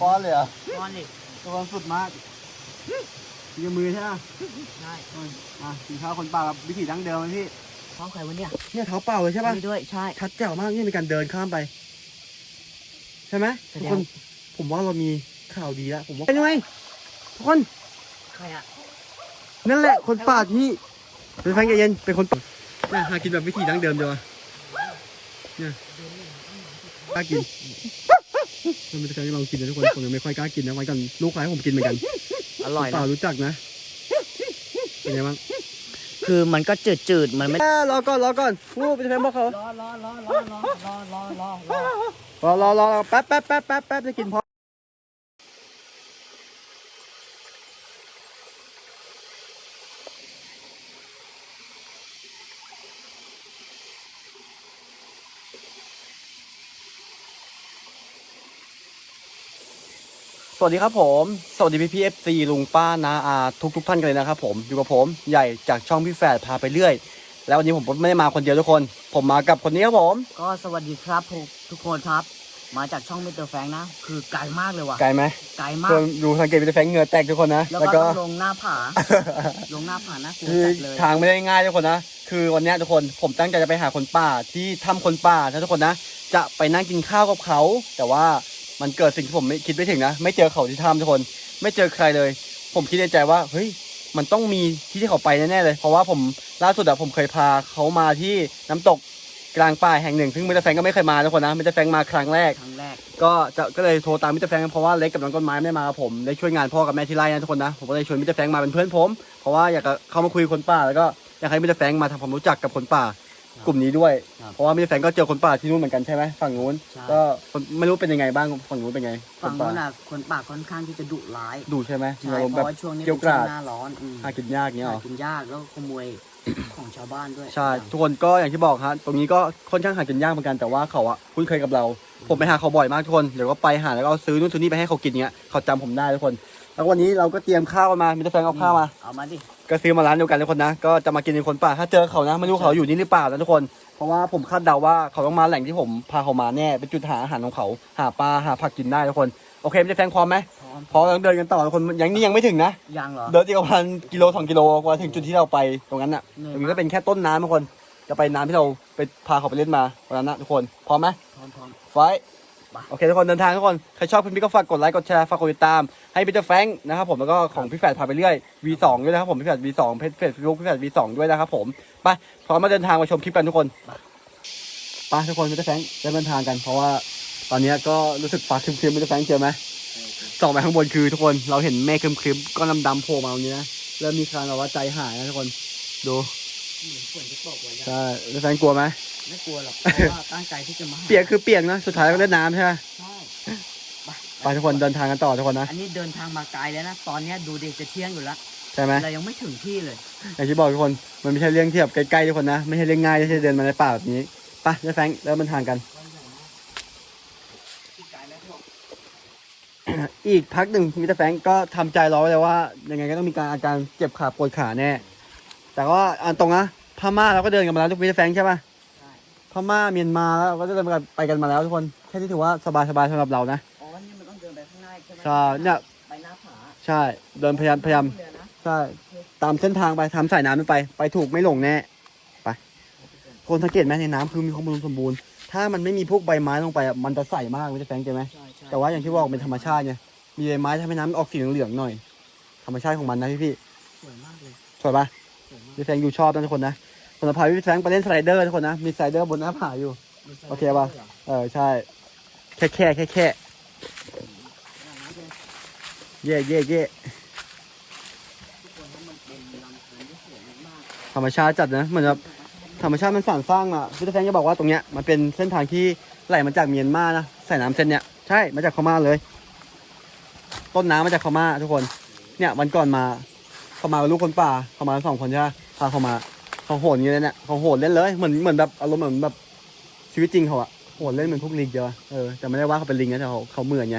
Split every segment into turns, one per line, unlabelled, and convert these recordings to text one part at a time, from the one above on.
ป้อนเลยเหรอะ
ก้อนดิ
ตัวสุดมากยืมมือใช่ไหม
ใช่
อะกินข้าวคนป่าแบบวิถีดั้งเดิมไหมพี่
ท้องใครวะเนี่ย
เนี่ยเท้าเปล่าเลยใช่ป่ะ
นี่ด้วยใช่
ชัดแจ๋วมากนี่มีการเดินข้ามไป ใช่ไหม
แส
ทุก
ดง
คน ผมว่าเรามีข่าวดีแล้วผมว่าเป็นยังไงทุกคน
ใครอะ
นั่นแหละคนป่าที่เป็นแฟนใจเย็นเป็นคนป่าเนี่ยหากินแบบวิถีดั้งเดิมเดียวอะ เนี่ยกล้ากินมันเป็นการลองกินนะทุกคนผมยังไม่ค่อยกล้ากินนะวันก่อนลูกค้าให้ผมกินเหมือนกัน
อร่อย
ป่า
นะ
รู้จักนะเป็นไงบ้าง
คือมันก็จืดจืดๆมันไม่
รอก่อนรอก่อนวู้เป็นแฟนบอกเขา
รอรอรอรอรอรอรอรอรอ
รอรอรอแป๊บแป๊บแป๊บแป๊บแป๊บจะกินพอ สวัสดีครับผม สวัสดีพี่พีเอฟซีลุงป้านาอาทุกทุกๆท่านกันเลยนะครับผมอยู่กับผมใหญ่จากช่องพี่แฝดพาไปเรื่อย แล้ววันนี้ผมไม่ได้มาคนเดียวทุกคน ผมมากับคนนี้ครับผม
ก็สวัสดีครับทุกทุกคนครับ มาจากช่องมิสเตอร์แฟงนะ คือไกลมากเลยว่ะ
ไกลไหม
ไกลมา
เพื่
ก
อนดูสังเกตเป็นแฟงเหงื่อแตกทุกคนนะ
แล้ว
แล้ว
ก็
ก็
ต้องลงหน้าผา ลงหน้าผานะกู
คือ
จัดเลย
ทางไม่ได้ง่ายทุกคนนะ คือวันเนี้ยทุกคนผมตั้งใจจะไปหาคนป่าที่ถ้ำคนป่านะทุกคนนะ จะไปนั่งกินข้าวกับเขาแต่ว่า มันเกิดสิ่งที่ผมไม่คิดไม่ถึงนะ ไม่เจอเขาที่ถ้ำทุกคน ไม่เจอใครเลย ผมคิดในใจว่า เฮ้ย มันต้องมีที่ที่เขาไปแน่ๆเลย เพราะว่าผมล่าสุดอะผมเคยพาเขามาที่น้ำตกกลางป่าแห่งหนึ่ง ซึ่งมิสเตอร์แฟรงก์ก็ไม่เคยมาทุกคนนะมิสเตอร์แฟรงก์มาครั้งแรก
ครั้งแรก
ก็จะก็เลยโทรตามมิสเตอร์แฟรงค์เพราะว่าเล็กกับน้องต้นไม้ไม่ได้มากับผม ได้ช่วยงานพ่อกับแม่ที่ไร่นะทุกคนนะ ผมก็เลยชวนมิสเตอร์แฟรงค์มาเป็นเพื่อนผม เพราะว่าอยากจะเข้ามาคุยกับคนป่าแล้วก็อยากให้มิสเตอร์แฟรงค์มาทำความรู้จักกับคนป่า กลุ่มนี้ด้วย
ครับ
เพราะว่ามิสเตอร์แฟรงค์ก็เจอคนป่าที่นู่นเหมือนกันใช่ไหมฝั่งนู้น
ใช่
ก็คนไม่รู้เป็นยังไงบ้างฝั่งนู้นเป็นไงค
ฝั่ง
นป่า
นู้นน่ะคนป่าค่อนข้างที่จะดุร้าย
ดูใช่ไหมมี
ใช่
อารมณ์
เพ
แบบ
ราะว่าช่วงนี้
เกรี้
เป็
ยวนก
ช่
ราวด
งหน้าร้อนอืม
หากินยากเงี้ยหรอ
หากินยากแล้วขโมย ของชาวบ้านด้วย
ใช่ทุกคนก็อย่างที่บอกฮะตรงนี้ก็ค่อนข้างหากินยากเหมือนกันแต่ว่าเขาอะคุ้นเคยกับเรา ผมไปหาเขาบ่อยมากทุกคนเดี๋ยวก็ไปหาแล้วก็เอาซื้อนู่นซื้อนี่ไปให้เขากินเงี้ยเขาจำผมได้ทุกคน แล้ววันนี้เราก็เตรียมข้าวมามิสเตอร์แฟรงค์เอาข้าวมา
เอามาดิ
ก็ซื้อมาร้านเดียวกันทุกคนนะ ก็จะมากินในคนป่า ถ้าเจอเขานะ ไม่รู้เขาอยู่นี่หรือเปล่านะทุกคน เพราะว่าผมคาดเดาว่าเขาต้องมาแหล่งที่ผมพาเขามาแน่ เป็นจุดหาอาหารของเขา หาปลา หาผักกินได้ทุกคน โอเคไม่ได้แฟงพร้อมไหม
พร้อม
พร้อมต้องเดินกันต่อทุกคนยังนี่ยังไม่ถึงนะ
ยังเหรอ
เดินที่ประมาณกิโลสองกิโลกว่าถึงจุดที่เราไปตรงนั้นน่ะ
เหนื่อย
ตรงนี้ก็เป็นแค่ต้นน้ำทุกคน จะไปน้ำที่เราไปพาเขาไปเล่นมาวันนั้นนะทุกคน พร้อมไหม
พร้อมพร้อม
ไฟท์
ไป
โอเคทุกคนเดินทางทุกคน ใครชอบคลิปนี้ก็ฝากกดไลค์กดแชร์ฝากกดติดตามให้พีเตอร์แฟงนะครับผมแล้วก็ของพี่แฝดพาไปเรื่อย V2 ด้วยนะครับผมพี่แฝด V2 เพจเฟซบุ๊กพี่แฝด V2 ด้วยนะครับผมไปพร้อมมาเดินทางมาชมคลิปกันทุกคนไปทุกคนพีเตอร์แฟรงเดินทางกัน เพราะว่าตอนนี้ก็รู้สึกฟ้าครึมๆพีเตอร์แฟงเจอไหมส่องไปข้างบนคือทุกคนเราเห็นเมฆครึมๆก้อนดำๆโผล่มาตรงนี้นะเริ่มมีการแบบว่าใจหายนะทุกคนดู
เหมือนฝนจะตกไว้
ใช่พีเตอร์แฟรงค์กลัวไหม
ไม่กลัวหรอกเพราะว่าตั้งใจที่จะมาหา
เปียกคือเปียกนะสุดท้ายก็เล่นน้ำใช่ไหม
ใช่ไป
ไปทุกคนเดินทางกันต่อทุกคนนะ
อันนี้เดินทางมาไกลแล้วนะตอนเนี้ยดูเด็กจะเที่ยงอยู่แล้ว
ใช่ไหม
เรายังไม่ถึงที่เลย
อย่างที่บอกทุกคนมันไม่ใช่เรื่องที่แบบใกล้ๆทุกคนนะไม่ใช่เรื่องง่ายที่จะเดินมาในป่าแบบนี้ไปเดี๋ยวแฟรงค์เริ่มเดินทางกัน อีกพักหนึ่งมิสเตอร์แฟรงค์ก็ทำใจรอไว้เลยว่ายังไงก็ต้องมีการอาการเจ็บขาปวดขาแน่ แต่ว่าอันตรงนะพม่าเราก็เดินกันมาแล้วทุกมิสเตอร์แฟรงค์ใช่ปะ
ใช่
พม่าเมียนมาแล้วก็เดินไปกันมาแล้วทุกคนแค่นี้ถือว่าสบายๆสำหรับเรานะ
อ๋อนี่มันต้องเดินไปข้างหน้าใช่ไหม
ใช่เนี่ย
ไปหน้าผา
ใช่เดินพยายามพยายาม
เรือนะ
ใช่ตามเส้นทางไปทำสายน้ำนั้นไปไปถูกไม่หลงแน่ไปคนสังเกตไหมในน้ำคือมีความอุดมสมบูรณ์ถ้ามันไม่มีพวกใบไม้ลงไปอะมันจะใสมากมันจะแฝงใจไหม
ใช่ใช่
แต่ว่าอย่างที่บอกเป็นธรรมชาติไงมีใบไม้ทำให้น้ำออกสีเหลืองๆหน่อย ธรรมชาติของมันนะพี่พี่
สวยมากเลย
ๆสวยปะ
สวยมาก
พี่แฟงอยู่ชอบนะทุกคนนะผมจะพาพี่แฟงไปเล่นสไลเดอร์ทุกคนนะ มีสไลเดอร์บนหน้าผาอยู่
มีสไลด์
โอเคปะ
ด้วยหรอ
เออใช่ แค่แค่แค่แค่
อ่าน้ำเลย
เย่เย่เย่
ทุกคนนะมันเป็นลำธารที่สวยมาก
ธรรมชาติจัดนะเหมือนแบบ
ๆ
ธรรมชาติมันสานสร้างมาพี่แฟงจะบอกว่าตรงเนี้ยมันเป็นเส้นทางที่ไหลมาจากเมียนมานะสายน้ำเส้นเนี้ยใช่มาจากพม่าเลย ต้นน้ำมาจากพม่าทุกคน เนี่ยวันก่อนมา เขามากับลูกคนป่าเขามาสองคนใช่ไหมพาเขามาเขาโหนอย่างเงี้ยเนี่ยเขาโหนเล่นเลยเหมือนเหมือนแบบอารมณ์เหมือนแบบชีวิตจริงเขาอะโหนเล่นเหมือนพวกลิงเดียวอะเออแต่ไม่ได้ว่าเขาเป็นลิงนะแต่เขาเขาเหมือนไง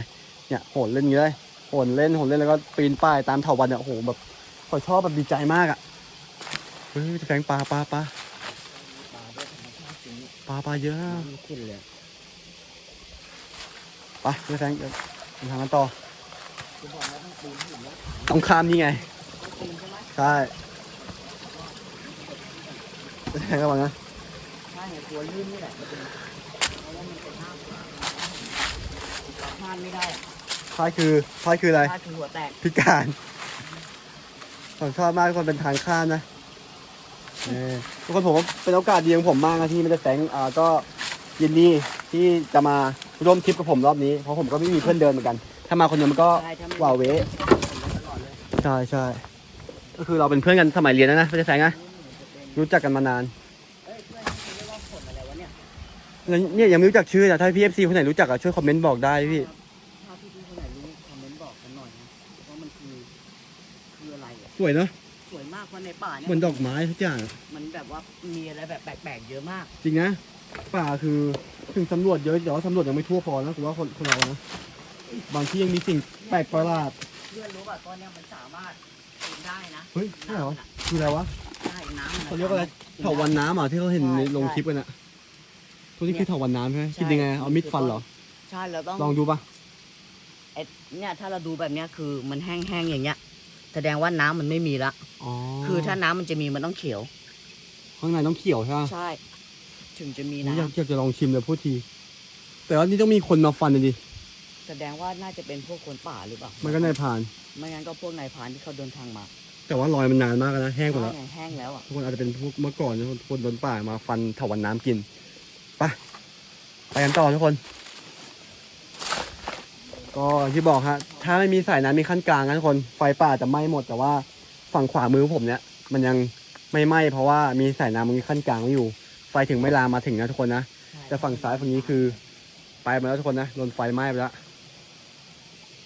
เนี่ยโหนเล่นงเงี้ยเลยโหนเล่นโหนเล่นแล้วก็ปีนป่ายตามเถาวันเนี่ยโหแบบเขาชอบแบบดีใจมากอะเฮ้ยจะแฝงปลาปลาปลาปลาปลาเยอะ
ขึ้นเลย
ไปเดี๋ยวแฟงเดี๋ยวเดินทางกันต่อ
ต้องปีนหินแล้ว
ต้องข้ามนี่ไง
ต้องปีนใช่ไหม
ใช่เดี๋ยวแฟงระวังนะ
ใช่ไงตัวลื่นนี่แหละมันเป็นเพราะว่ามันเป็นหน้าผาพลาดไม่ได้อะ
พายคือพายคืออะไร
พลาดคือหัวแตก
พิการผมชอบมากทุกคนเป็นทางข้ามนะเออทุกคนผมว่าเป็นโอกาสดีของผมมากนะที่ไม่ได้แฟงอ่าก็ยินดีที่จะมาร่วมทริปกับผมรอบนี้เพราะผมก็ไม่มีเพื่อนเดินเหมือนกัน ถ้ามาคนเดียวมันก็
ใช่ถ้าไม่
ว้าวเว
ผมมาตลอดเลย
ใช่ใช่ ก็คือเราเป็นเพื่อนกันสมัยเรียนนะนะไม่ได้แฟงนะ
นี่มันจะเป็น
รู้จักกันมานาน
เอ้ยเพื่อนนี่เขาเรียกว่าผลอะไรวะเนี่ย
แล้วเนี่ยยังไม่รู้จักชื่อนะถ้าพี่เอฟซีคนไหนรู้จักอะช่วยคอมเมนต์บอกได้พี่
ถ้าพี่ๆคนไหนรู้คอมเมนต์บอกกันหน่อยนะว่ามันคือคืออะไรอะ
สวยเนาะ
สวยมากเพราะในป่าเนี่ย
เหมือนดอกไม้ทุกอย่าง
มันแบบว่ามีอะไรแบบแปลกๆเยอะมาก
จริงนะป่าคือถึงสำรวจเยอะแต่ว่าสำรวจยังไม่ทั่วพอนะกูว่าคนคนเรานะบางที่ยังมีสิ่งแปลกประหลาด
เพื่อนรู้ป่ะตอนเนี้ยมันสามารถ กินได้นะ
เฮ้ยใช่เหรอ
น้ำมันอะ
คืออะไรวะ
ใช่น้ำมัน
เขาเรียกว่าอะไรเถาวันน้ำอะที่เขาเห็นในลงคลิปกันอะตัวนี้คือเถาวันน้ำใช่ไหมกินยังไงเอามีดฟันเหรอ
ใช่เราต้อง
ลองดูปะ
ไอ้เนี่ยถ้าเราดูแบบเนี้ยคือมันแห้งๆอย่างเงี้ย แสดงว่าน้ำมันไม่มีละ
อ๋อ
คือถ้าน้ำมันจะมีมันต้องเขียว
ข้างในต้องเขียวใช่ไหม
ใช่ ถึงจะมี
อยาก
น้ำ
อยากจะลองชิมเลยพูดที แต่ว่านี่ต้องมีคนมาฟันเลยดิ
แสดงว่าน่าจะเป็นพวกคนป่าหรือเปล่า
มันก็นายผ่าน
ไม่งั้นก็พวกนายพรานที่เขาเดินทางมา
แต่ว่ารอยมันนานมากแล้วนะแห้งหมดแล้ว
ใช่ไงแห้งแล้วอะ
ทุกคนอาจจะเป็นพวกเมื่อก่อนนะคนโดนป่ามาฟันเถาวันน้ำกิน ไป ไปกันต่อทุกคน ก็อย่างที่บอกฮะ ถ้าไม่มีสายน้ำมีขั้นกลางนะทุกคนไฟป่าจะไหม้หมด แต่ว่าฝั่งขวามือผมเนี่ย มันยังไม่ไหม้เพราะว่ามีสายน้ำมันมีขั้นกลางไว้อยู่ ไฟถึงไม่ลามมาถึงนะทุกคนนะ แต่ฝั่งซ้ายฝั่งนี้คือ ไปมาแล้วทุกคนนะโดนไฟไหม้ไปแล้ว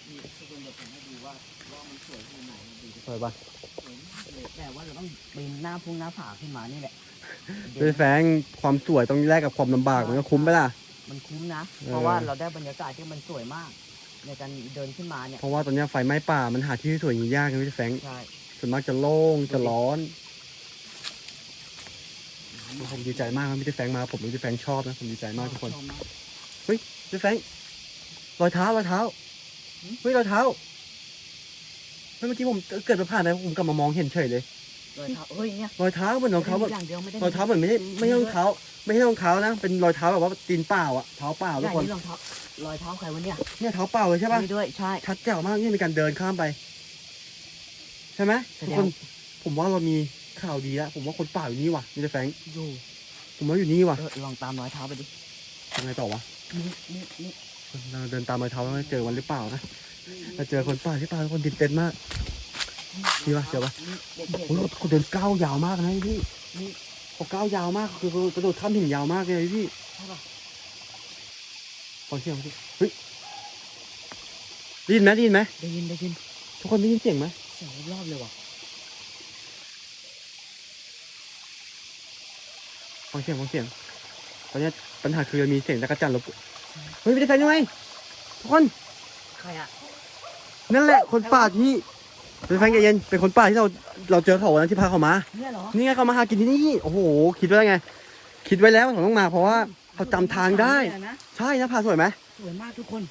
นี่ทุกคนเดี๋ยวผมให้ดูว่าว่ามัน สวยขนาดไหนดูดิ
สวยปะ
สวยมากเลยแต่ว่าเราต้องปีนหน้าพุ่งหน้าผาขึ้นมานี่แหละ
ด้วยแฟงความสวยต้องแลกกับความลำบากมันก็คุ้มไปล่ะ
มันคุ้มนะ
เออ
เพราะว่าเราได้บรรยากาศที่มันสวยมาก ในการเดินขึ้นมาเนี่ย
เพราะว่าตอนเนี้ยไฟไหม้ป่ามันหาที่สวยอย่างนี้ยากนะพี่แฟง
ใช่
ส่วนมากจะโล่งจะร้อนผมดีใจมากนะพี่แฟงมา ผมรู้พี่แฟงชอบนะผมดีใจมากทุกคน
ชอบมาก
พี่แฟงรอยเท้ารอยเท้า เฮ้ยรอยเท้า เฮ้ยเมื่อกี้ผมเกิดมาผ่านไปผมกลับมามองเห็นเฉยเลย
รอยเท้าเฮ้ยเนี่ย
รอยเท้าเหมือนรองเท้าแบบ
อย่างเดียวไม่ได้
รอยเท้าเหมือนไม่ใช่ไม่ใช่รองเท้า ไม่ใช่รองเท้านะเป็นรอยเท้าแบบว่าตีนเปล่าอะเท้าเปล่า
อ
ทุก
ย่าง
คน
นี้รองเท้ารอยเท้าใครวะเนี่ย
เนี่ยเท้าเปล่าเลยใช่ปะ
นี่ด้วยใช่
ชัดแจ๋วมากนี่มีการเดินข้ามไป ใช่ไหม
แส
ทุ
ด
ก
ง
คนผมว่าเรามีข่าวดีแล้วผมว่าคนป่าอยู่นี่ว่ะพี่แฟง
อยู่
ผมว่าอยู่นี่ว่ะ
เออลองตามรอยเท้าไปดิ
ยังไงต่อวะ
นี่นี่นี่
เราเดินตามรอยเท้าแล้วเจอวันหรือเปล่านะ เราเจอคนป่าที่ป่าทุกคนตื่นเต้นมากมีปะเจอปะ
นี่เด็ก
โอ้ยเขาเดินก้าวยาวมากนะพี่
ๆนี่
เขาก้าวยาวมากคือกระโดดข้ามหินยาวมากเลยพี่
ใช่ปะ
ฟังเสียงฟังเสียงเฮ้ยได้ยินไหมได้ยินไหม
ได้ยินได้ยิน
ทุกคนได้ยินเสียงไหม
เสียงรอบๆเลยว่ะ
ฟังเสียงฟังเสียงตอนเนี้ยปัญหาคือมีเสียงจักรจันทร์รบกวนเฮ้ยไม่ได้แฟนยังไงทุกคน
ใครอะ
นั่นแหละคนป่าที่เป็นแฟนใจเย็นเป็นคนป่าที่เราเราเจอเขาวันนั้นที่พาเขามา
เนี่ยเหรอ
นี่ไงเขามาหากินที่นี่โอ้โห คิดไว้ไง คิดไว้แล้วว่าเขาต้องมาเพราะว่าเขาจำทางได้
เนี่ยนะ
ใช่นะพาสวยไหม
สวยมากทุกคน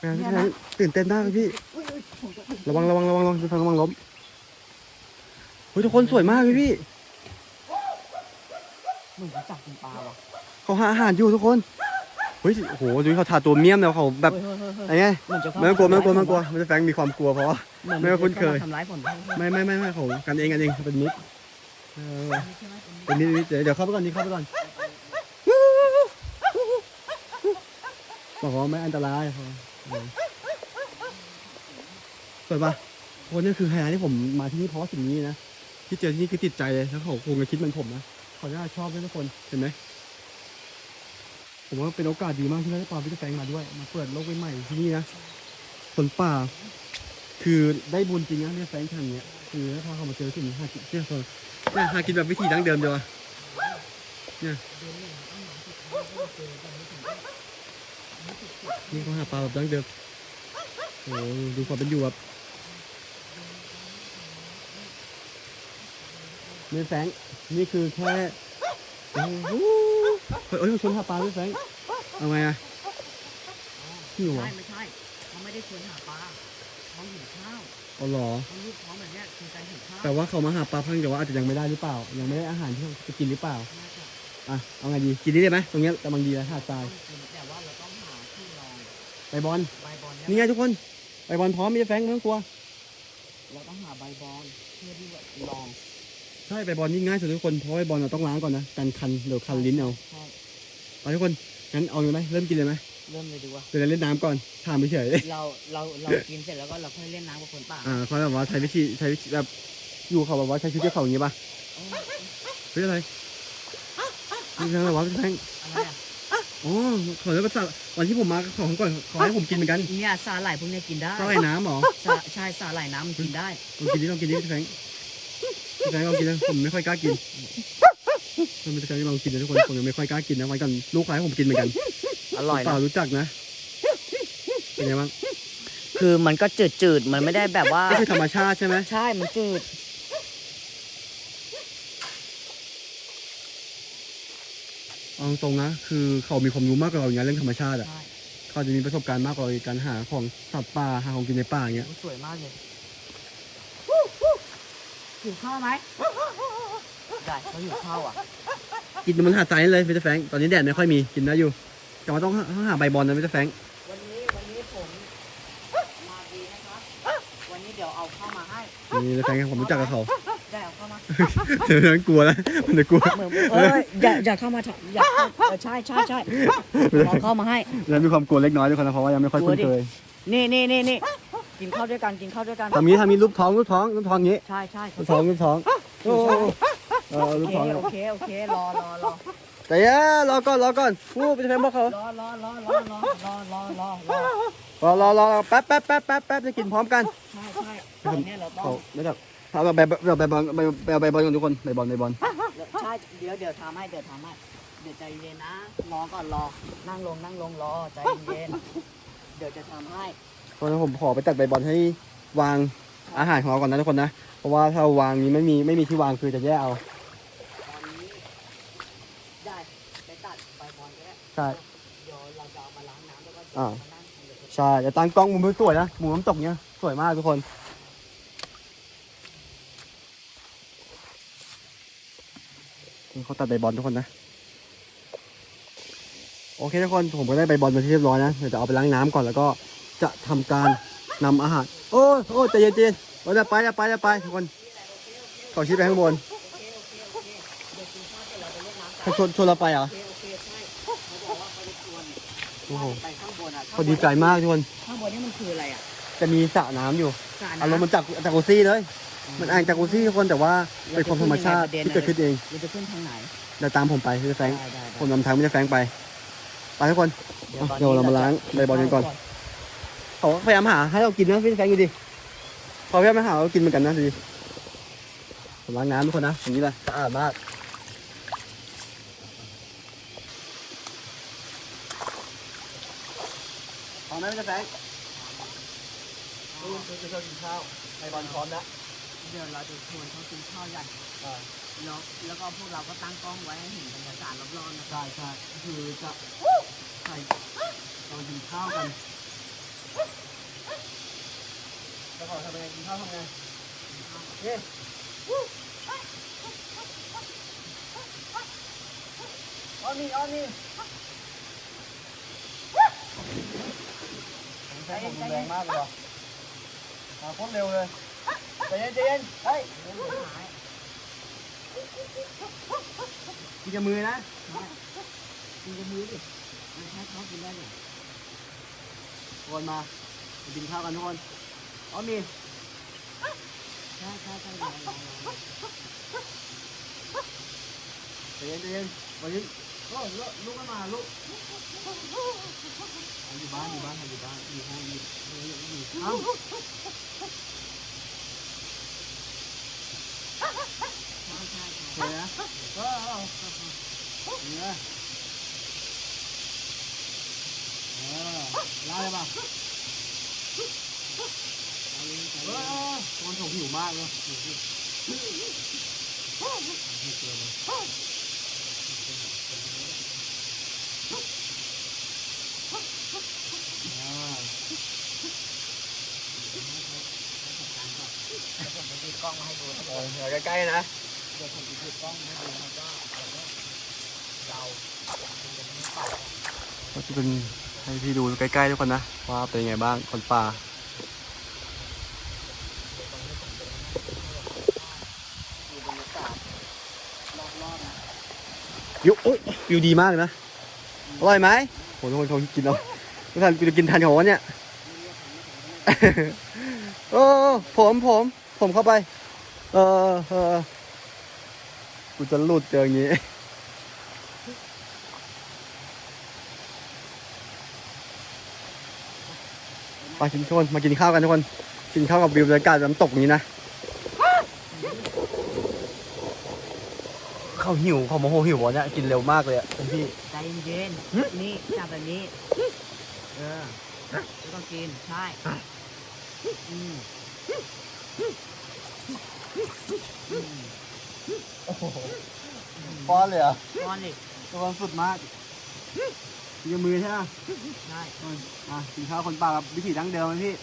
แหมพี่แฟนตื่นเต้นมากเลยพี่
อุ้ยอุ้ยผมก็
ระวังระวังระวังระวังพี่แฟนระวังล้มเฮ้ยทุกคนสวยมากเลยพี่
เหมือนจะจับเป็นปลาว่ะ
เขาหาอาหารอยู่ทุกคน เฮ้ยโอ้โหดูเขาทาตัวเมี่ยมแล้วเขาแบบ
เฮ้ยเฮ้ยเฮ้ย
อะไรไง
เหมือนจะ
ไม่ต้องกลัวไม่ต้องกลัวไม่ต้องกลัวไม่ได้แฟงมีความกลัวเพราะว่า
เหมือน
ไม่ว่าคุ้นเคย
จะมาทำร้ายผม
ไม่ไม่ไม่ไม่ของกันเองกันเองเป็นมิตรเออ
ใช่ไหม
เป็นมิตรมิตรเดี๋ยวเดี๋ยวเข้าไปก่อนนี่เข้าไปก่อนบอกว่าไม่อันตรายเขาเออสวยปะโคนนี่คือไฮไลท์ที่ผมมาที่นี่เพราะว่าสิ่งนี้นะที่เจอที่นี่คือติดใจเลยแล้วเขาคงจะคิดเหมือนผมนะเขาน่าจะชอบด้วยทุกคนเห็นไหม ผมว่าเป็นโอกาสดีมากที่ได้ปาพิทแฟงมาด้วย มาเปิดโลกใหม่ๆที่นี่นะคนป่า คือได้บุญจริงนะเนี่ยแฟงทำเนี้ยคือถ้าพาเขามาเจอสิ่งนี้หากินเชื่อคนเนี่ยหากินแบบวิธีดั้งเดิมเดียวเนี่ยนี่เขาหาปลาแบบดั้งเดิมโอ้ดูความเป็นอยู่แบบเนี่ยแฟงนี่คือแค่โอ้ เฮ้ยเอ้ยมันชนหาปลาด้วยแฟงเอาไงอะหิวเหรอ
ใช่ไม่ใช่เขาไม่ได้ชวนหาปลาเขาหิวข้าว
อ๋อเหรอ
เขาลูกท้องแบบเนี้ยคือการหิวข้าว
แต่ว่าเขามาหาปลาเพิ่งแต่ว่าอาจจะยังไม่ได้หรือเปล่า ยังไม่ได้อาหารที่เขาจะกินหรือเปล่า
น่าจะ
อะเอาไงดีกินนี่ได้ไหมตรงเนี้ยกำลังดีแล้วหาดทราย
ต้องกินแต่ว่าเราต้องหาที่รอง
ใบบอล
ใบบอล
นี่
นี่ย
ไงทุกคนใบบอลพร้อมม่ใช่แฟงไม่ต้องกลัว
เราต้องหาใบบอลเพื่อที่ว่ารอง
ใช่ใบบอลนี่ง่ายสุดทุกคนเพราะใบบอลเราต้องล้างก่อนนะกันคันเดี๋ยวคันลิ้นเอา
ใช่
ไปทุกคนงั้นเอาเลยไหมเริ่มกินเลยไหม
เริ่มเลยดีกว่า
เดี๋ยวเราเล่นน้ำก่อนถามไปเฉย
เราเราเรากินเสร็จแล้วก็เราค่อยเล่นน้ำกับคนป่า
อ่าเขาแบบว่าใช้วิธีใช้วิธีแบบอยู่เขาแบบว่าใช้ชีวิตกับเขาอย่างงี้ป่ะ
เออ
เฮ้ยอะไรนี่อะไรวะพี่แฟง
อะไรอะ
อ๋อขอแล้วก็วันที่ผมมาขอเขาก่อนขอให้ผมกินเหมือนกัน
เนี่ยสาหร่ายพวกเนี้ยกินได้
สาหร่ายน้ำเหรอ
สาใช่สาหร่ายน้ำมันกินได้
ลองกินดิลองกินดิพี่แฟง พี่แฟงลองกินนะผมไม่ค่อยกล้ากินมันเป็นการลองกินนะทุกคนผมยังไม่ค่อยกล้ากินนะวันก่อนลูกค้าให้ผมกินเหมือนกัน
อร่อย
เปล่า
นะ
รู้จักนะเป็นไงบ้าง
คือมันก็จืดจืดๆ มันไม่ได้แบบว่า
ก็คือธรรมชาติใช่ไหม
ใช่ มันจืด
เอาตรงๆนะคือเขามีความรู้มากกว่าเราอย่างเงี้ยเรื่องธรรมชาติอะ
ใช่
เขาจะมีประสบการณ์มากกว่าเราในการหาของสัตว์ป่าหาของกินในป่าอย่างเงี้ย
สวยมากเลย หิวข้าวไหมได้เขาหิวข้าวอะ
กินมันหาดทรายเลยพี่แฟงตอนนี้แดดไม่ค่อยมีกินได้อยู่ แต่ว่าต้องหาต้องหาใบบอลนะพี่แฟง
วันนี้วันนี้ผมมาดีนะครับวันนี้เดี๋ยวเอาเข้าวมาให้
นี่พี่แฟงผมรู้จักกับเขา
ได้เอาเข้ามา
เดี๋ยวนั้นกลัวแล้วมันจะกลัว
เหมือนเอออย่าอย่าเข้ามาเถอะอย่าเข้าเออใช่ใช่ใช่ลองเข้ามาให้
แล้วมีความกลัวเล็กน้อยทุกคนนะเพราะว่ายังไม่ค่อยคุ้นเคย
นี่นี่นี่นี่ กินข้าวด้วยกันกินข้าวด้วยกัน
ทำนี้ทำนี้รูปท้องรูปท้องรูปท้องอย่างงี้
ใช่ใช่
รูปท้องรูปท้องโอ้โหเออ
โอ
รูป
เค
ท้อง
โอเคโอเครอรอรอ
แต่เอ้ยรอก่อนรอก่อนพูดพี่แฟงบอกเขา
รอรอรอรอรอรอรอรอรอ
รอรอรอรอแป๊บแป๊บแป๊บแป๊บแป๊บจะกินพร้อมกัน
ใช่ใช่ตอนนี้เราต้อ
เขา
ง
ไม่ต้องเอาแบบแบบแบบแบบบอลแบบแบบบอลกันทุกคนแบบบอลแบบบอล
ใช่เดี๋ยวเดี๋ยวทำให้เดี๋ยวทำให้เดี๋ยวใจเย็นนะรอก่อนรอนั่งลงนั่งลงรอใจเย็นเดี๋ยวจะทำให้
เพราะฉะนั้นผมขอไปตัดใบบอลให้วางอาหารของเราก่อนนะทุกคนนะ เพราะว่าถ้าวางนี้ไม่มีไม่มีที่วางคือจะแย่เอา
ตอนนี้ได้ไปตัดไปบอลก็ได้
ใช่
เดี๋ยวเราจะเอามาล้างน้ำแล้วก็
อ่า
มานั่งทำเดี๋ยว
ใช่จะตั้งกล้องมุมสวยๆนะมุมน้ำตกเนี้ยสวยมากทุกคนเขาตัดใบบอลทุกคนนะ โอเคทุกคนผมก็ได้ใบบอลมาที่เรียบร้อยนะเดี๋ยวจะเอาไปล้างน้ำก่อนแล้วก็ จะทำการนำอาหาร โอ้โอ้ใจเย็นใจเย็นเราจะไปจะไปจะไปทุกคนขอชี้ไปข้างบน
โอเคโอเคโอเคเดี๋ยวกินข้าวเสร็จเราไปเล่นน้ำกั
เขา
น
ชวนชวนเราไปเหรอ
โอเคโอเคใช่เขาบอกว่าเขาจะชวน
โอ้โห
ไปข้างบนอะ
เขาดีใจมากทุกคน
ข้างบนนี่มันคืออะไรอะ
จะมีสระน้ำอยู่
สระ
อารมณ์
น้ำ
มันจากจากกุซี่เลย มันอ่างจากกุซี่ทุกคนแต่ว่าเป็นความธรรมชาติที่เกิดขึ้นเอง
เราจะขึ้นทางไหน
เดี๋ยวตามผมไปพี่แฟรงค์
ได้ได้
ผมนำทางไม่จะแฟรงค์ไปไปทุกคนอะเดี๋ยวเรามาล้างใบบอลกันก่อน เขาพยายามหาให้เรากินนะพี่แฟรงค์ดูดิเขาพยายามหาเรากินเหมือนกันนะดูดิผมล้างน้ำทุกคนนะอย่างนี้เลยสะอาดมากพร้อมไหมพี่แฟรงค์ลูกจะชอบกินข้าวใบบอลพร้อมแล้ว
เดี๋ยวเราจะชวนเขากินข้าวใหญ่
อ่า
แล้วแล้วก็พวกเราก็ตั้งกล้องไว้ให้เห็นบรรยากาศรอบๆนะ
ใช่ใช่คือจะใส่เรากินข้าวกัน แล้วขอทำยังไงกินข้าวทำไงเย้ออนนี่ออนนี่ผมใช้ผมรุนแรงมากเลยว่ะมาโคตรเร็วเลยใจเย็นใจเย็นเฮ้ยกินกับมือนะ
กินกับมือดิไม่ใช่เขากินได้เลย
ทุกคนมามากินข้าวกันทุกคน อ๋อมี
ใช่ใช่ใช่รอรอรอ
ใจเย็นใจเย็นวันนี้โอ้ลูกลูกไม่มาลูกอยู่บ้านอยู่บ้านอยู่บ้านอยู่ห้องอยู่อยู่อยู่เอ้า
ใช่ใช่ใช่
โอเคนะเออเอาเอาอย่นี้นะเออไล่เลยป่ะ
มัน
ผมหิวมากเลย
ใก
ล้ๆนะ
เดี๋ยวผมจะติดกล้องให้ดูแล้วก็เรา
จะเป็นให้พี่ดูใกล้ๆด้วยกันนะว่าเป็นยังไงบ้างคนป่า วิวโอ้ยวิวดีมากเลยนะ อร่อยไหมโหทุกคนเขากินเอาทุกท่านกูจะกินทันของวะเนี่ยโอ้ผมผม ผมเข้าไป เออเออกูจะหลุดเจออย่างนี้มากินทุกคนมากินข้าวกันทุกคน กินข้าวกับวิวบรรยากาศน้ำตกอย่างนี้นะ เขาหิวเขาโมโหหิววะเนี่ยกินเร็วมากเลยอะคุณพี่
ใจเย็นๆนี่จับแบบนี้ เออไม่ต้องกิน ใช่อืมอืม
ป้อนเลยเหรอ
ก้อนดิ
ระวังสุดมากยืมมือใช่ไหม
ใช่
อะกินข้าวคนป่ากับวิถีดั้งเดิมไหมพี่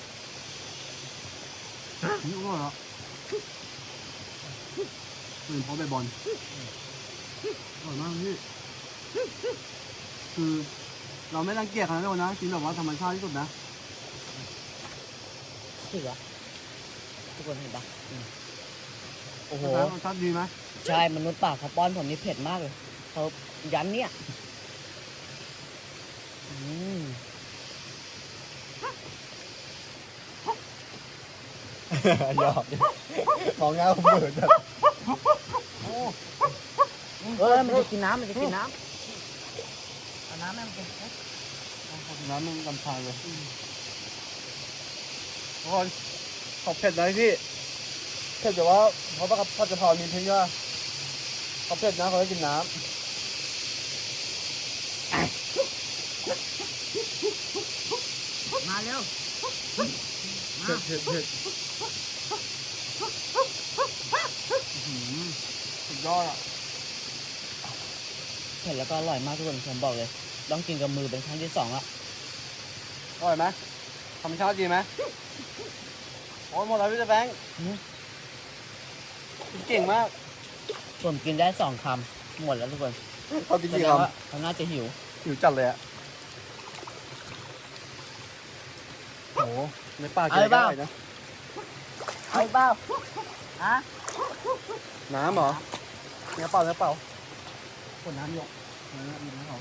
นี่อ้วนเหรอเหมือนพอไปบอล อร่อยมากพี่คือเราไม่รังเกียจขนาดนั้นนะกินแบบว่าธรรมชาติที่สุดนะ
เสือทุกคนเห็นปะอืมโอ้โห
รสชาติดีไหม
ใช่มนุษย์ป่าเขาป้อนผมนี่เผ็ดมากเลยเขายันเนี่ยอืม
หยอกมองเงาเบื่อจัด
โอ้ เออมันจะกินน้ำมันจะกินน้ำเอาน้ำแม่มันกิน
น้ำมันกำพางเลยทุกคนขอบเผ็ดหน่อยพี่เผ็ดแต่ว่าเขาประกับผัดกะเพรามีพริกว่าเขาเผ็ดนะเขาให้กินน้ำ
มาเร็ว
เผ็ดเผ็ดเผ็ดอื้อหือสุดยอดอะ
เผ็ดแล้วก็อร่อยมากทุกคนผมบอกเลย ต้องกินกับมือเป็นครั้งที่สองละ
อร่อยไหมธรรมชาติดีไหมโอ้ยหมดแล้วพี่เจะแบงค์กินเก่งมาก
ผมกินได้สองคำหมดแล้วทุกคน
เขากิน
แส
กี่
ด
ค
งว่าเขาน่าจะหิวำ
หิวจัดเลยอะโอ้โหในป่ากินอะไรก็ได้นะ
เอาเปล่าฮะ
น้ำเหรอเนื้อเปล่าเนื้อเปล่า คนน้ำยกน้ำมีน้ำเขา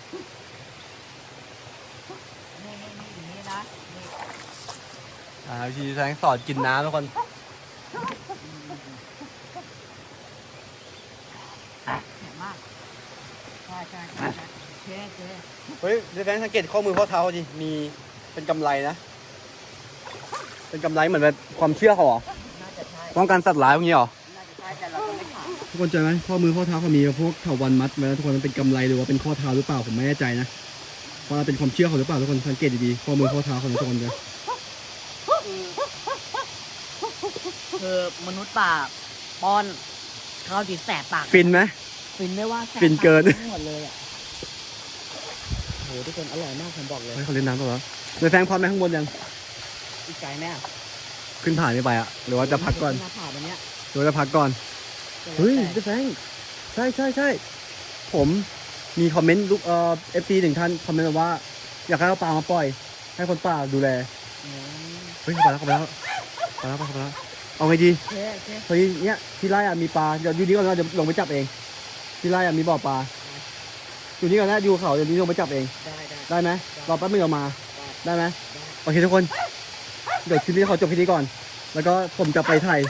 นี่นี่นี่อย่างนี้นะนี่
อ่าพี่แสงสอนกินน้ำทุกคน
เผ็ดมากใช่ใช่ใช่ใช่เจ๊เจ๊
เฮ้ยพี่แสงสังเกตข้อมือข้อเท้าเขาดิมีเป็นกำไรนะ เป็นกำไรเหมือนแบบความเชื่อเขาเหรอ
น่าจะใช่
ป้องกันสัตว์ร้ายพวกนี้เหรอ ทุกคนเจอไหมข้อมือข้อเท้าเขามีพวกเถาวันมัดไว้แล้วทุกคนมันเป็นกำไรหรือว่าเป็นข้อเท้าหรือเปล่าผมไม่แน่ใจนะว่าเป็นความเชื่อเขาหรือเปล่าทุกคนสังเกตดีๆข้อมือข้อเท้าเขาทุกคนเลย
คือมนุษย์ป่าป้อนข้าวจีแสบปาก
ฟินไหม
ฟินไม่ว่าแสบ
ฟินเกิน
ปาทั้งหมดเลยอะโหทุกคนอร่อยมากผมบอกเลย
เฮ้ยเขาเล่นน้ำต่อแล้วเลยแฟงพร้อมไหมข้างบนยัง
อีกไกลแม่
ขึ้นผ่านไม่ไปอะหรือว่าจะพักก่อน
หน้าผาตรงเนี้ย
หรือว่าจะพักก่อน เฮ้ยเดแฟงใช่ใช่ใช่ผมมีคอมเมนต์ลูกเอ่อเอฟซีหนึ่งท่านคอมเมนต์มาว่า อยากให้เอาปลามาปล่อย ให้คนป่าดูแล
อืม
เฮ้ยเข้าไปแล้วเข้าไปแล้วเข้าไปแล้วเข้าไปแล้วเอาไงดี
โอเคโอเค
เฮ้ยเนี่ยที่ไร่อะมีปลาเดี๋ยวอยู่นี่ก่อนนะเดี๋ยวลงไปจับเอง ที่ไร่อะมีบ่อปลาอยู่นี่ก่อนนะอยู่เขาเดี๋ยวนี้ลงไปจับเอง
ได้ได้
ได้ไหมรอแป๊บนึงเดี๋ยวมา ได้ไหม
ได้
โอเคทุกคน เดี๋ยวคลิปนี้ขอจบคลิปนี้ก่อน แล้วก็ผมจะไปถ่าย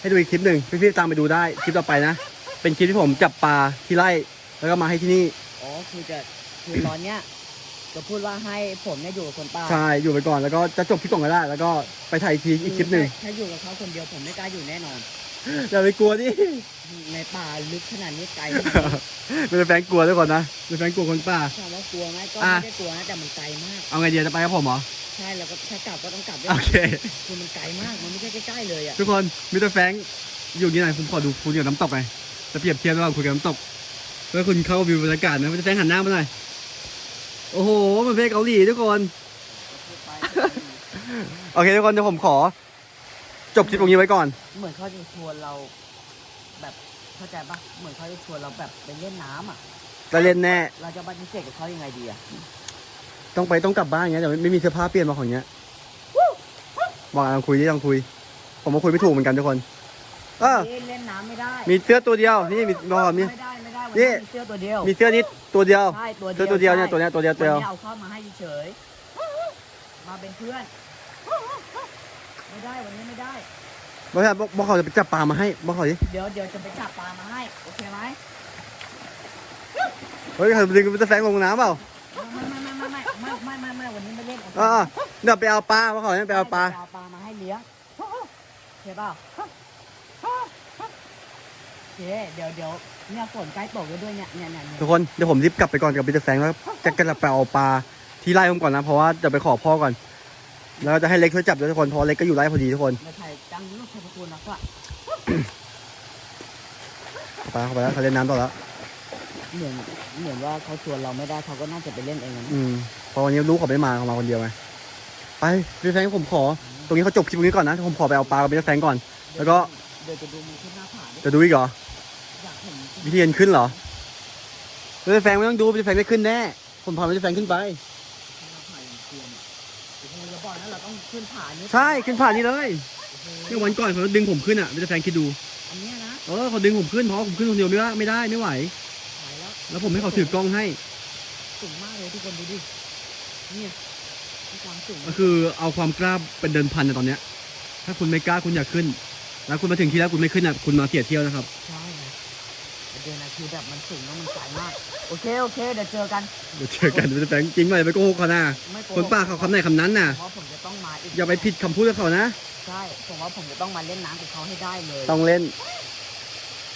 ให้ดูอีกคลิปหนึ่งพี่ๆตามไปดูได้คลิปต่อไปนะ เป็นคลิปที่ผมจับปลาที่ไร่แล้วก็มาให้ที่นี่
อ๋อคือจะคือตอนเนี้ยจะพูดว่าให้ผมเนี่ยอยู่กับคนป่า
ใช่อยู่ไปก่อนแล้วก็จะจบคลิปก่อนก็ได้ แล้วก็ไปถ่ายอีกทีอีกคลิปหนึ่ง
ถ้าอยู่กับเขาคนเดียวผมไม่กล้าอยู่แน่นอน
อย่าไปกลัวดิ
ในป่าลึกขนาดนี้ไกล
ไม่เป็นแฟนกลัวด้วยก่อนนะเป็นแฟนกลัวคนป่า
ถามว่ากลัวไหมก็
อะ
ไม่ได้กลัวนะแต่มันไกลมาก
เอาไงเดียวจะไปกับผมเหรอ
ใช่แล้วก็ถ้ากลับก็ต้องกลับด้วย
โอเค
คือมันไกลมากมันไม่ใช่ใกล้ๆเลยอะ
ทุกคนมิสเตอร์แฟรงค์อยู่ที่ไหนผมขอดูคุณกับน้ำตกหน่อยจะเปรียบเทียบระหว่างคุณกับน้ำตกเพื่อคุณเข้าวิวบรรยากาศนะมิสเตอร์แฟรงค์หันหน้ามาหน่อยโอ้โหมันเพลงเกาหลีทุกคน โอเคทุกคนเดี๋ยวผมขอ จบคลิปตรงนี้ไว้ก่อน
เหมือนเขาจะชวนเรา แบบเข้าใจปะเหมือนเขาจะชวนเราแบบไปเล่นน้ำอะ
จะเล่นแน่
เราจะปฏิเสธกับเขายังไงดีอะ
ต้องไปต้องกลับบ้านอย่างเงี้ยเดี๋ยวไม่มีเสื้อผ้าเปลี่ยนมาของเงี้ยบอกลองคุยดิลองคุย ผมก็คุยไม่ถูกเหมือนกันทุกคนเออ
เล่นเล่นน้ำไม่ได้
มีเสื้อตัวเดียว นี่มีบอกก่อนมี
ไม่ได้ไม่ได้วัน
นี่
นี้มีเสื้อตัวเดียว
มีเสื้อนี้ตัวเดียว
ใช่ตัว
เสื้อตัวเดียวเนี่ย
ใช่
ตัวเนี้ยตัวเดียวตัวเดียว
วันนี้เอาเข้ามาให้เฉยๆมาเป็นเพื่อน ไม่ได้วันนี้ไม่ได้
บอกให้บอกบอกเขาจะไปจับปลามาให้บอกเขาดิ
เดี๋ยวเดี๋ยวจะไปจับปลามาให้โอเคไหม
เฮ้ยเขาดึงจะแฝงลงน้ำเปล่า
ไม่ไม่ไม่ไม่ไม่ไม่ไม่ไม่วันนี้ไม่เล่นโอเค
อ่าเดี๋ยวไปเอาปลาบอกเขาเนี่ยไปเอาปลา
เอาปลามาให้เลี้ยงโอเคเปล่าโอเคเดี๋ยวเดี๋ยวเนี่ยฝนใกล้ตกแล้วด้วยเนี่ยเนี่ยเนี่ยเนี่ย
ทุกคนเดี๋ยวผมรีบกลับไปก่อนกับปีเตอร์แฟรงค์แล้วจะกลับไปเอาปลาที่ไร่ผมก่อนนะเพราะว่าจะไปขอพ่อก่อน แล้วก็จะให้เล็กช่วยจับด้วยทุกคนเพราะเล็กก็อยู่ไร่พอดีทุกคน
ไม่ใช่จังลูกชายพระคุณนะก็
ปลาเข้าไปแล้วเขาเล่นน้ำต่อแล้ว
เหมือนเหมือนว่าเขาชวนเราไม่ได้เขาก็น่าจะไปเล่นเองนะ
อืมเพราะวันนี้ลูกเขาไม่มาเขามาคนเดียวไงไปปีเตอร์แฟรงค์ผมขอ ตรงนี้เขาจบคลิปตรงนี้ก่อนนะผมขอไปเอาปลากับปีเตอร์แฟรงค์ก่อน แล้วก็
เดี๋ยวจะดูมันขึ้นหน้าผาดิ
จะดูอีกเหรอ
อยากเห็น
วิธีการขึ้นเหรอปีเตอร์แฟรงค์ไม่ต้องดูปีเตอร์แฟรงค์ได้ขึ้นแน่ผมพาปีเตอร์แฟรงค์ขึ้นไป
ขึ้นผานี้
ใช่ขึ้นผ่านนี้เลย
โอ้โห
นี่วันก่อนเขาดึงผมขึ้นอะปีเตอร์แฟรงค์คิดดู
อันเนี้ยนะ
เออเขาดึงผมขึ้นเพราะผมขึ้นคนเดียวไม่ได้ไม่ได้ไม่ไหว
หายแล้ว
แล้วผมให้เขาถือกล้องให้
สูงมากเลยทุกคนดูดิ เนี่ยมีความสูง
ก็คือเอาความกล้าเป็นเดินพันในตอนเนี้ย ถ้าคุณไม่กล้าคุณอยากขึ้น แล้วคุณมาถึงที่แล้วคุณไม่ขึ้นอะคุณมาเสียเที่ยวนะครับ
ใช่นะประ เด็นนะคือแบบมันสูงแล้วมันไกลมาก โอเคโอปีเดี๋ยวเจอกัน
เดี๋ยวเจอกันปีเตอร์แฟรงค์จริงไหมไปโกหกเขานะ
ไม่โก
คนป้าเขาคำไหนคำนั้นน่ะ
เพราะผมจะต้องมาอีก
อย่าไปผิดคำพูดกับเขานะ
ใช่ผมว่าผมจะต้องมาเล่นน้ำกับเขาให้ได้เลย
ต้องเล่น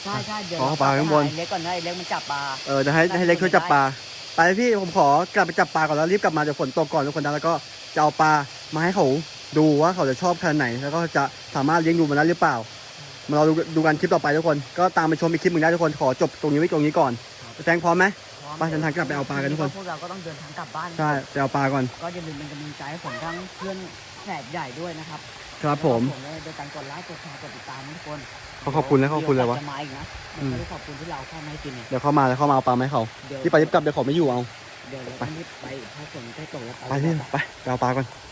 ใช่ใช่เดี๋ยว
ขอปลาข้างบน
เรไปหไอ้เล็กก่อนนะไอ้เล็กมันจับปลา
เออจะให้ให้เล็กช่วยจับปลา ไปพี่ผมขอกลับไปจับปลาก่อนแล้วรีบกลับมาเดี๋ยวฝนตกก่อนทุกคนนะแล้วก็จะเอาปลามาให้เขาดูว่าเขาจะชอบขนาดไหนแล้วก็จะสามารถเลี้ยงดูมันได้หรือเปล่า มาเราดูดูกันคลิปต่อไปทุกคน ก็ตามไปชมอีกคลิปหนึ่งได้ทุกคนขอจบตรงนี้ไว้ตรงนี้ก่อนแตงพร้อมไหม
พร้อม
ไปเดินทางกลับไปเอาปลากันทุกคน
พวกเราก็ต้องเดินทางกลับบ้าน
ใช่ไปเอาปลาก่อน
ก็อย่าลืมเป็นกำลังใจให้ผมทั้งเพื่อนแขกใหญ่ด้วยนะครับ
ครับผม
ผมเลยโดยการกดไลค์กดแชร์กดติดตามนะทุกคน
ขอขอบคุณแล้วขอบคุณเลยวะ
จะมาอีกนะ
อืม
ไม่ได้ขอบคุณที่เราเข้ามาให้กินเนี่ย
เดี๋ยวเข้ามาแล้วเข้ามาเอาปลาไหมาให้เขา
เดี๋ยว
ที่ไปรีบกลับเดี๋ยวเขาไม่อยู่เอา
เดี๋ยวเราต้องรีบไปถ้าฝนใกล้ตกแล้ว
ไปพี่ไปไปเอาปลาก่อน
โ